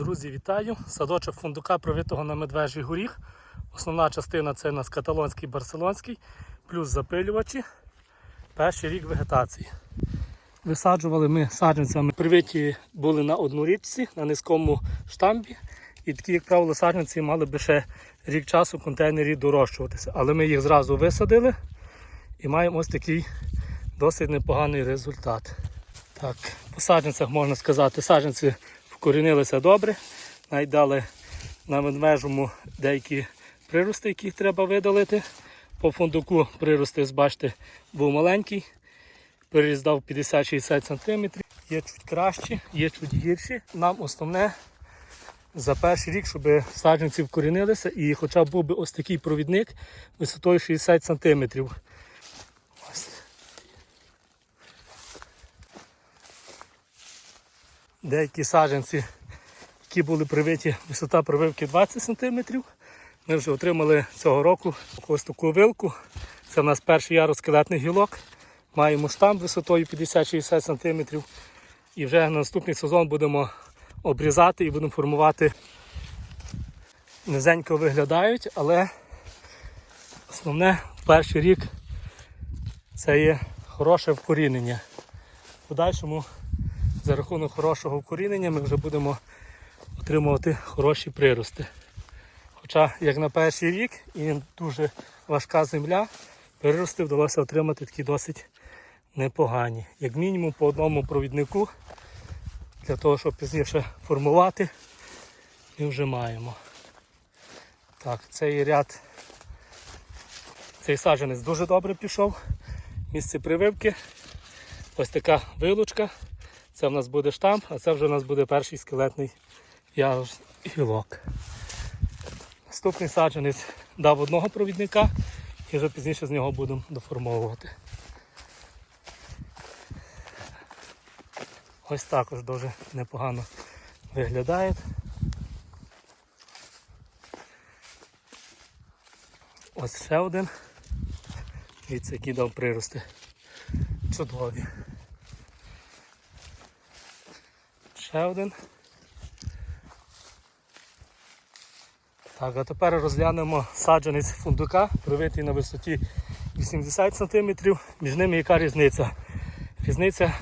Друзі, вітаю! Садочок фундука привитого на медвежий горіх. Основна частина це у нас каталонський барселонський, плюс запилювачі. Перший рік вегетації. Висаджували ми саджанцями. Привиті були на однорічці, на низькому штамбі. І такі, як правило, саджанці мали би ще рік часу в контейнері дорощуватися. Але ми їх зразу висадили і маємо ось такий досить непоганий результат. Так, по саджанцях можна сказати, саджанці вкорінилися добре. Навіть дали на медвежому деякі прирости, які треба видалити. По фундуку прирости, бачите, був маленький, переріздав 50-60 см. Є чуть кращі, є чуть гірші. Нам основне за перший рік, щоб саджанці вкорінилися і хоча б був би ось такий провідник висотою 60 см. Деякі саджанці, які були привиті, висота прививки 20 см. Ми вже отримали цього року ось таку вилку. Це в нас перший ярус скелетних гілок. Маємо штамп висотою 50-60 см. І вже на наступний сезон будемо обрізати і будемо формувати. Низенько виглядають, але основне перший рік це є хороше вкорінення. В подальшому за рахунок хорошого вкорінення ми вже будемо отримувати хороші прирости. Хоча, як на перший рік і дуже важка земля, прирости вдалося отримати такі досить непогані. Як мінімум по одному провіднику, для того, щоб пізніше формувати, ми вже маємо. Так, цей ряд, цей саджанець дуже добре пішов. Місце прививки. Ось така вилучка. Це в нас буде штамп, а це вже у нас буде перший скелетний гілок. Наступний саджанець дав одного провідника і вже пізніше з нього будемо доформовувати. Ось також дуже непогано виглядає. Ось ще один. Дивіться, які дав прирости. Чудові. Ще один. Так, а тепер розглянемо саджанець фундука, привитий на висоті 80 см. Між ними яка різниця? Різниця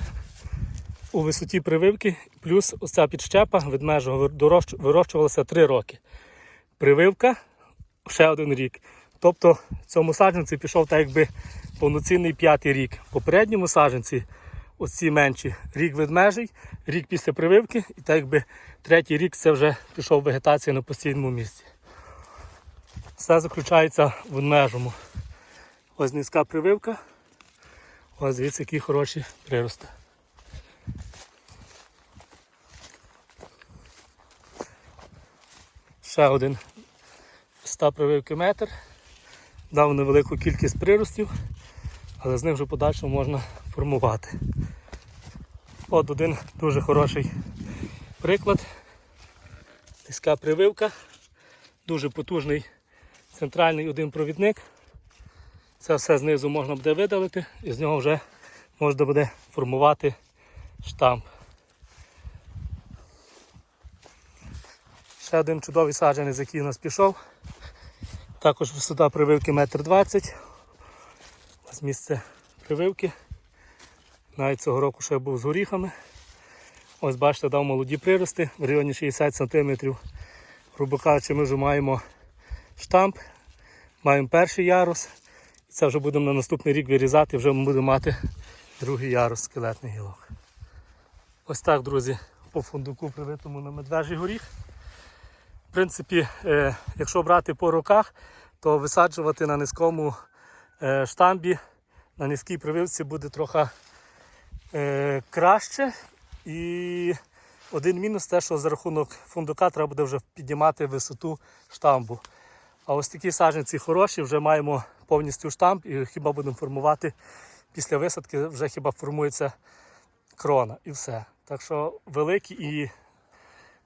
у висоті прививки, плюс ось ця підщепа ведмежого дорощ- вирощувалася 3 роки. Прививка ще один рік. Тобто в цьому саджанці пішов так якби повноцінний п'ятий рік. В попередньому саджанці оці менші рік ведмежий, рік після прививки, і так якби третій рік це вже пішов вегетація на постійному місці. Все заключається в ведмежому. Ось низька прививка. Ось дивіться, які хороші прирости. Ще один 100 прививки метр. Дав невелику кількість приростів, але з ним вже в подальшому можна формувати. От один дуже хороший приклад. Низька прививка, дуже потужний центральний один провідник. Це все знизу можна буде видалити і з нього вже можна буде формувати штамп. Ще один чудовий саджанець, який у нас пішов. Також висота прививки 1,20 м. Ось місце прививки. Навіть цього року ще був з горіхами. Ось бачите, дав молоді прирости в районі 60 см. Грубо кажучи, ми вже маємо штамп, маємо перший ярус. І це вже будемо на наступний рік вирізати, вже ми будемо мати другий ярус скелетний гілок. Ось так, друзі, по фундуку привитому на медвежий горіх. В принципі, е, якщо брати по роках, то висаджувати на низькому е, штамбі, на низькій прививці буде трохи е, краще. І один мінус те, що за рахунок фундука треба буде вже піднімати висоту штамбу. А ось такі саджанці хороші, вже маємо повністю штамп і хіба будемо формувати після висадки, вже хіба формується крона і все. Так що великі і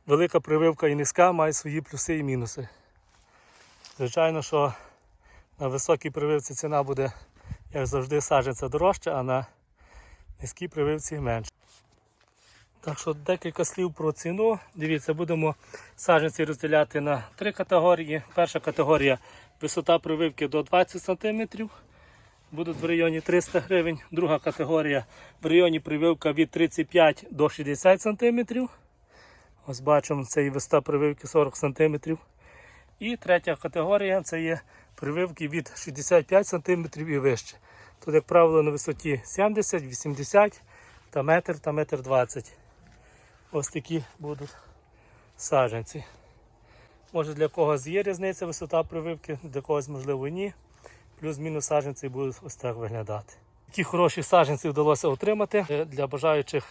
велика прививка і низька мають свої плюси і мінуси. Звичайно, що на високій прививці ціна буде, як завжди, саджанця дорожча, а на низькій прививці менше. Так що декілька слів про ціну. Дивіться, будемо саджанці розділяти на три категорії. Перша категорія висота прививки до 20 см. Будуть в районі 300 гривень. Друга категорія в районі прививка від 35 до 60 см. Ось бачимо, це і висота прививки 40 см. І третя категорія це є прививки від 65 см і вище. Тут, як правило, на висоті 70, 80 та метр та метр 20. Ось такі будуть саджанці. Може для когось є різниця висота прививки, для когось можливо ні. Плюс-мінус саджанці будуть ось так виглядати. Такі хороші саджанці вдалося отримати. Е, Для бажаючих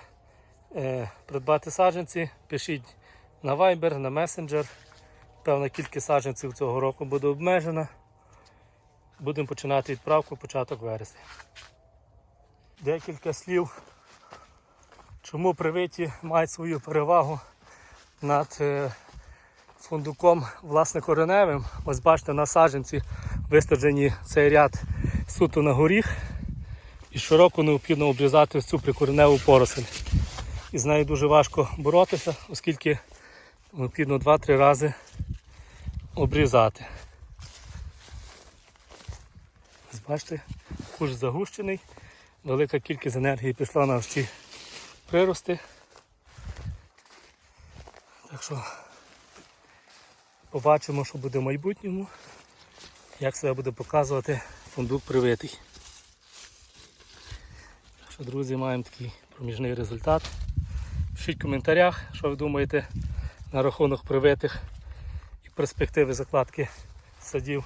е, придбати саджанці, пишіть на Viber, на Messenger. Певна кількість саджанців цього року буде обмежена. Будемо починати відправку початок вересня. Декілька слів, чому привиті мають свою перевагу над е, фундуком власне кореневим. Ось бачите, на саджанці висаджені цей ряд суто на горіх. І щороку необхідно обрізати цю прикореневу поросль. І з нею дуже важко боротися, оскільки необхідно 2-3 рази обрізати. Бачите, куш загущений, велика кількість енергії пішла на ці прирости. Так що побачимо, що буде в майбутньому, як себе буде показувати фундук привитий. Так що, друзі, маємо такий проміжний результат. Пишіть в коментарях, що ви думаєте на рахунок привитих і перспективи закладки садів.